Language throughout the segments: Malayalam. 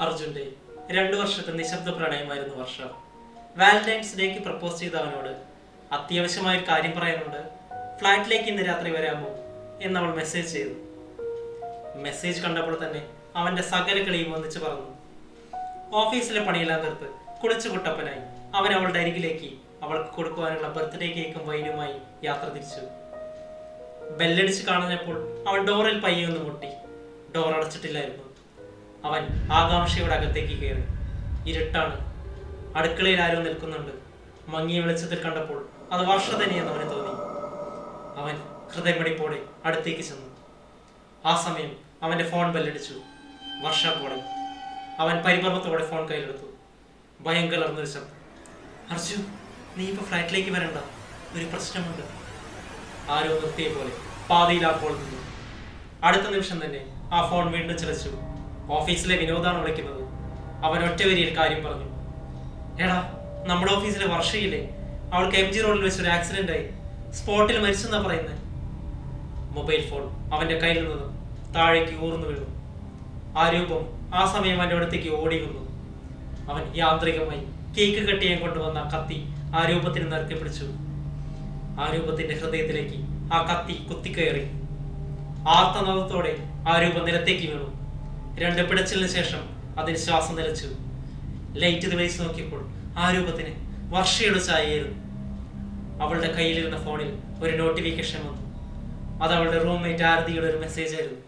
അർജുന്റെ രണ്ടു വർഷത്തെ നിശബ്ദ പ്രണയമായിരുന്നു വർഷ. വാലന്റൈൻസ് ഡേക്ക് പ്രപ്പോസ് ചെയ്ത അവനോട് അത്യാവശ്യമായ ഒരു കാര്യം പറയാനുണ്ട്. ഫ്ലാറ്റിലേക്ക് ഇന്ന് രാത്രി വരാമോ എന്നവൾ മെസ്സേജ് ചെയ്തു. മെസ്സേജ് കണ്ടപ്പോൾ തന്നെ അവന്റെ സകല കളിയും ഒന്നിച്ച് പറഞ്ഞു. ഓഫീസിലെ പണിയെല്ലാം തീർത്ത് കുളിച്ചു കുട്ടപ്പനായി. അവൻ അവളുടെ അരികിലേക്ക് അവൾക്ക് കൊടുക്കുവാനുള്ള ബർത്ത്ഡേ കേക്കും വൈനുമായി യാത്ര തിരിച്ചു. ബെല്ലടിച്ച് കാണുന്നപ്പോൾ അവൻ ഡോറിൽ പയ്യൊന്ന് മുട്ടി. ഡോർ അടച്ചിട്ടില്ലായിരുന്നു അവൻ ആകാംക്ഷയുടെ അകത്തേക്ക് കയറി. ഇരുട്ടാണ്. അടുക്കളയിൽ ആരോ നിൽക്കുന്നുണ്ട്. മങ്ങിയ വെളിച്ചത്തിൽ കണ്ടപ്പോൾ അത് വർഷ അവന് തോന്നി. അവൻ ഹൃദയമടിപ്പോടെ അടുത്തേക്ക് ചെന്നു. ആ സമയം അവന്റെ ഫോൺ ബെല്ലടിച്ചു. വർഷ പോടെ അവൻ പരിഭ്രമത്തോടെ ഫോൺ കയ്യിലെടുത്തു. ഭയം കലർന്നൊരു ശബ്ദം. അർജുൻ നീ ഇപ്പൊ ഫ്ലാറ്റിലേക്ക് വരണ്ട. ഒരു പ്രശ്നമുണ്ട്. ആരോ നിർത്തിയ പോലെ പാതിയിൽ നിന്നു. അടുത്ത നിമിഷം തന്നെ ആ ഫോൺ വീണ്ടും ചിലച്ചു. ഓഫീസിലെ വിനോദാണ് വിളിക്കുന്നത്. അവൻ ഒറ്റ വരിയിൽ കാര്യം പറഞ്ഞു. എടാ നമ്മുടെ ഓഫീസിലെ വർഷയില്ലേ? അവൾക്ക് എം ജി റോഡിൽ വെച്ചൊരു ആക്സിഡന്റ് ആയി. സ്പോട്ടിൽ മരിച്ചെന്നാ പറയുന്നത് മൊബൈൽ ഫോൺ അവന്റെ കയ്യിൽ നിന്നും താഴേക്ക് ഊർന്നു വീണു. ആ രൂപം ആ സമയം അവന്റെ അടുത്തേക്ക് ഓടി വന്നു. അവൻ യാന്ത്രികമായി കേക്ക് കെട്ടിയാൻ കൊണ്ടുവന്ന കത്തി ആ രൂപത്തിന് നിരത്തി പിടിച്ചു. ആ രൂപത്തിന്റെ ഹൃദയത്തിലേക്ക് ആ കത്തി കുത്തിക്കയറി. ആർത്തനാദത്തോടെ ആ രൂപം നിലത്തേക്ക് വീണു. രണ്ട് പിടച്ചിലിന് ശേഷം അതിന് ശ്വാസം നിലച്ചു. ലൈറ്റ് ഡിവൈസ് നോക്കിയപ്പോൾ ആ രൂപത്തിന് വർഷയുടെ ചായയായിരുന്നു അവളുടെ കയ്യിലിരുന്ന ഫോണിൽ ഒരു നോട്ടിഫിക്കേഷൻ വന്നു. അത് അവളുടെ റൂംമേറ്റ് ആരതിയുടെ ഒരു മെസ്സേജ് ആയിരുന്നു.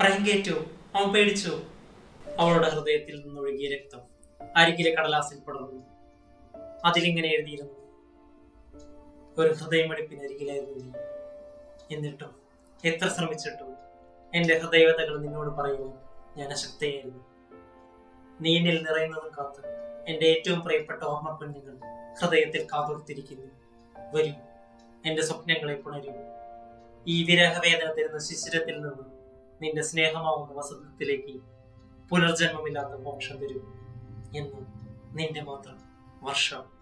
പ്രഹങ്കേറ്റോ അവൻ പേടിച്ചോ? അവളുടെ ഹൃദയത്തിൽ നിന്നൊഴുകിയ രക്തം അരികിലെ കടലാസിൽ പടർന്നു. അതിലിങ്ങനെ എഴുതിയിരുന്നു. ഒരു ഹൃദയമടിപ്പിനരികിലായിരുന്നു നീ. എന്നിട്ടും എത്ര ശ്രമിച്ചിട്ടും എന്റെ ഹൃദയവതകൾ നിന്നോട് പറയുവാൻ ഞാൻ അശക്തയായിരുന്നു നീനിൽ നിറയുന്നതും കാത്ത് എന്റെ ഏറ്റവും പ്രിയപ്പെട്ട ഓർമ്മ കുഞ്ഞുങ്ങൾ ഹൃദയത്തിൽ കാതോർത്തിരിക്കുന്നു. വരൂ എന്റെ സ്വപ്നങ്ങളെ പുണരൂ. ഈ വിരഹവേദന തരുന്ന ശിശിരത്തിൽ നിന്ന് നിന്റെ സ്നേഹമാവുന്ന വസന്തത്തിലേക്ക് പുനർജന്മമില്ലാത്ത മോക്ഷം തരൂ എന്ന് നിന്റെ മാത്രം വർഷം